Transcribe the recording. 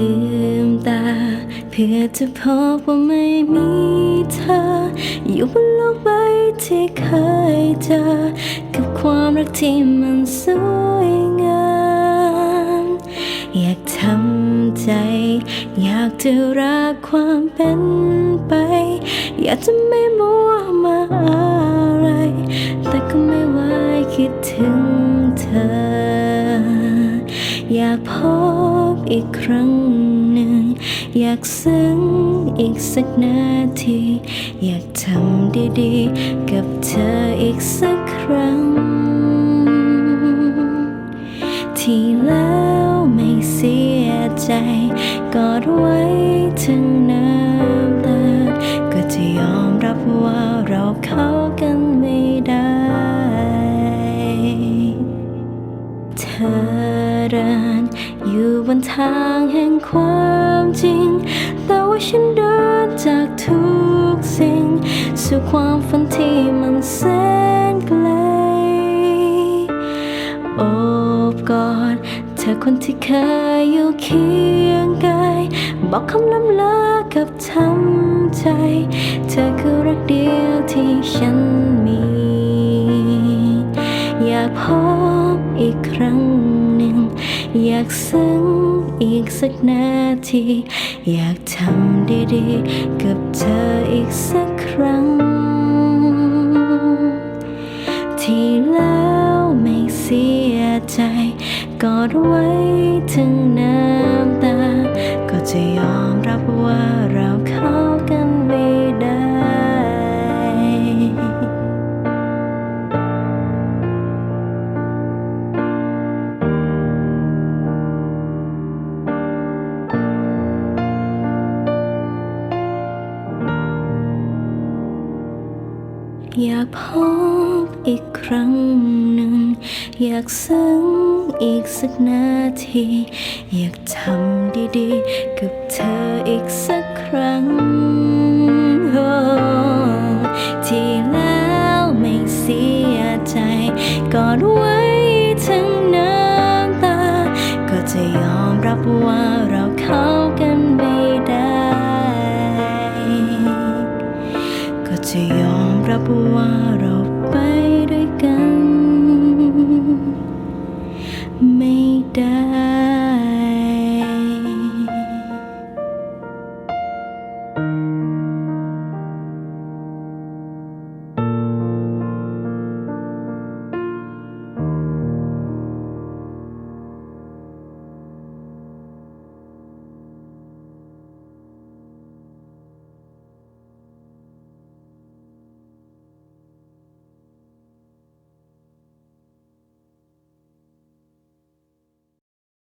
ลืมตา เพื่อจะพบว่าไม่มีเธอ อยู่บนโลกใบที่เคยเจอ กับความรักที่มันสวยงาม อยากทำใจ อยากจะรักความเป็นไป อยากจะไม่มัวมาอะไร แต่ก็ไม่ไหวคิดถึงเธอ อยากพบ อีกครั้งหนึ่ง อยากซึ้งอีกสักนาที อยากทำดีๆ กับเธออีกสักครั้ง ที่แล้วไม่เสียใจกอดไว้ถึงน้ำตาก็จะยอมรับว่าเราเข้า บนทางแห่งความจริง แต่ว่าฉันเดินจากทุกสิ่ง สู่ความฝันที่มันแสนไกล โอบกอดเธอคนที่เคยอยู่เคียงกายบอกคำล้ำลากับทำใจ เธอคือรักเดียวที่ฉันมี อยากพบ อยากซึ้งอีกสักนาที อยากทำดีๆ กับเธออีกสักครั้ง ที่แล้วไม่เสียใจ กอดไว้ถึงน้ำตา ก็จะยอม อยากพบอีกครั้งหนึ่ง อยากซึ้งอีกสักนาที อยากทำดีๆ กับเธออีกสักครั้ง ก็